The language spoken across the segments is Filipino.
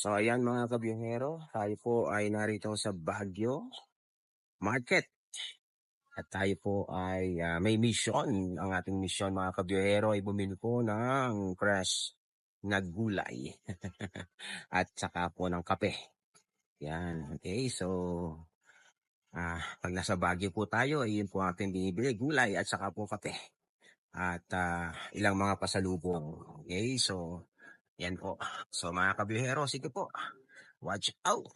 So ayan mga kabiyahero, tayo po ay narito sa Baguio Market. At tayo po ay ah, may mission. Ang ating mission mga kabiyahero ay bumili po ng fresh na gulay. At saka po ng kape. Yan. Okay, so ah pag nasa Baguio po tayo, ay yun po ating binibili. Gulay at saka po kape. At ah, ilang mga pasalubong. Okay, so yan po. So mga kabiyahero, sige po. Watch out!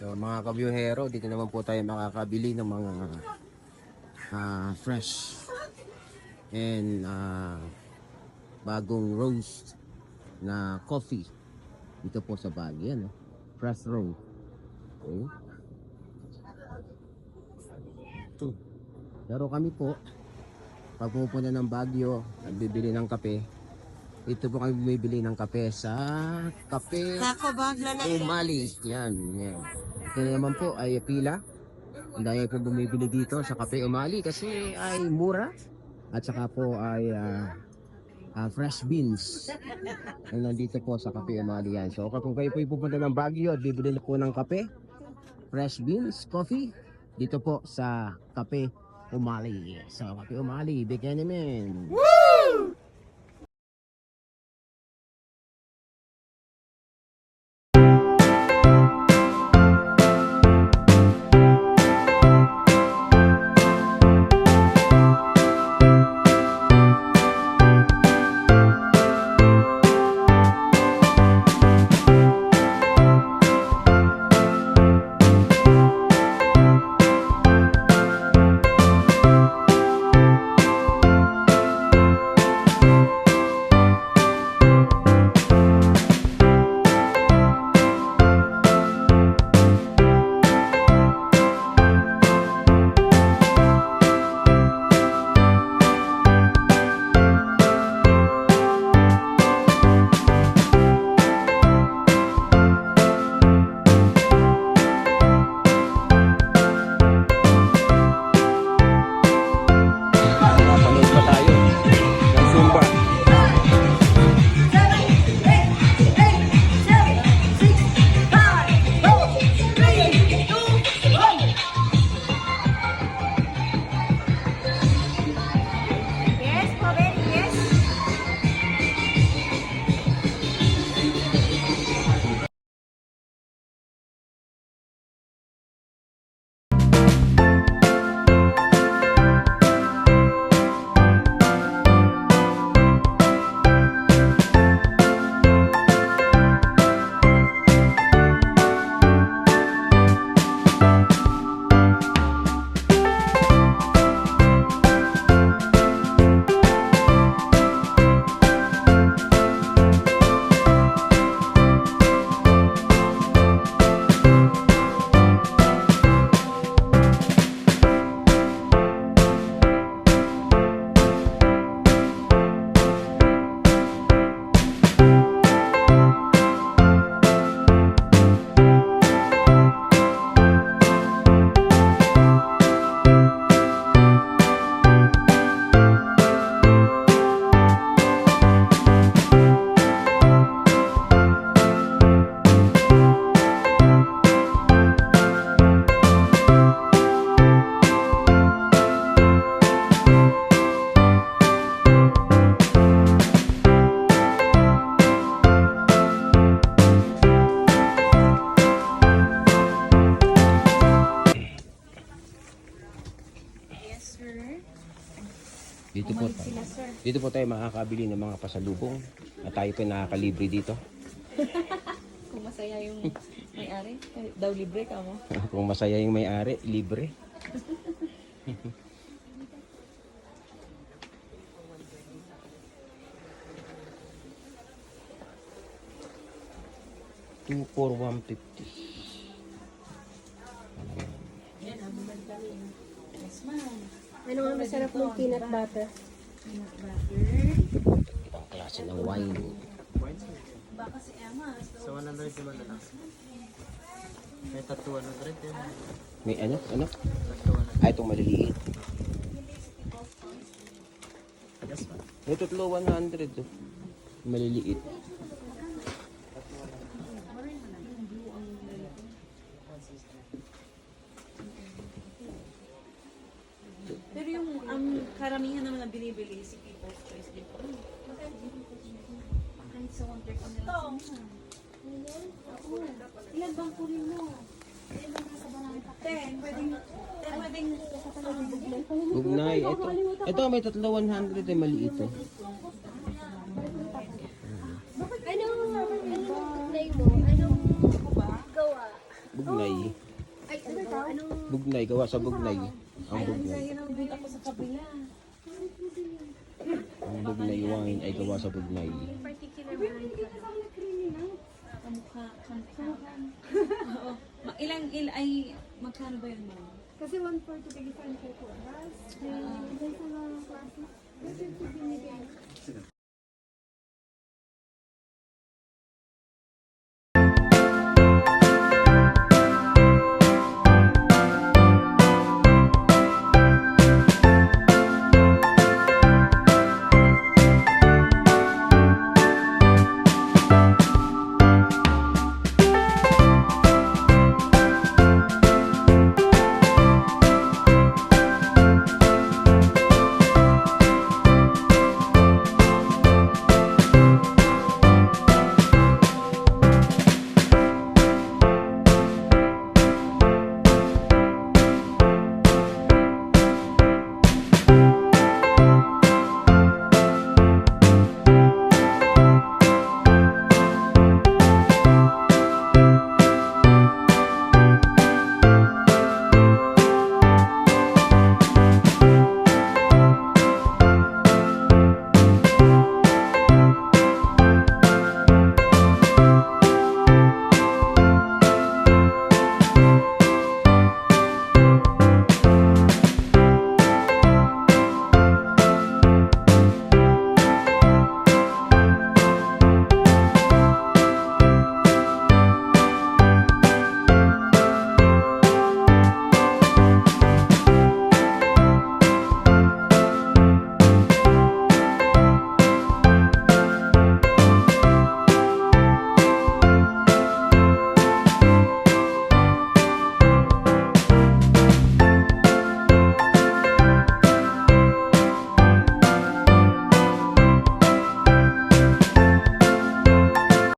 So mga kabyuhero, dito naman po tayo makakabili ng mga ah, fresh and ah, bagong roast na coffee dito po sa Baguio. Ano? Fresh roast. Okay. Ito. Pero kami po, pag pupunta ng Baguio, nagbibili ng kape, dito po kami bumibili ng kape sa kape Umali. Yan, yan. Ito naman po ay pila. Ang dami po bumibili dito sa Cafe Umali kasi ay mura. At saka po ay ah, ah, fresh beans. Ang nandito po sa Cafe Umali yan. So kung kayo po pupunta ng Baguio at bibili po ng kape, fresh beans, coffee, dito po sa Cafe Umali. So Cafe Umali, big enemy. Dito po tayo makakabili ng mga pasalubong at tayo po nakakalibre dito. Kung masaya yung may-ari, daw libre ka mo. Kung masaya yung may-ari, libre. Two for one fifty. Ano nga masarap ng peanut butter? Peanut butter. Ibang klase ng wine. Baka si Emma. So 100 naman na lang. May tatlo 100 yun. May ano? Ano? 100. Ah, itong maliliit. Yes, ma'am. May tatlo 100 oh. Maliliit. Pero yung ang karamihan naman na binibili si People's Choice din po. Kahit sa 130 na lang sila. Ilan bang kunin mo? Ten, pwedeng, ten, pwedeng, Bugnay. Ito, ito may tatlo 100 eh, maliit oh. Anong, anong name mo? Anong gawa? Bugnay. Ay, ano daw? Anong Bugnay, gawa sa bugnay. Ang ay, bugnay. kaya nang bin ako sa kabila. Ang bugnay wine ay gawa sa bugnay. particular brand? Kamukha, kamukha. Oo. Ma- Ilang, il, ay, magkano ba yun, ma'am? Kasi 140 tigil sa ko po. Tapos, dahil sa mga klase. Kasi ito binigay.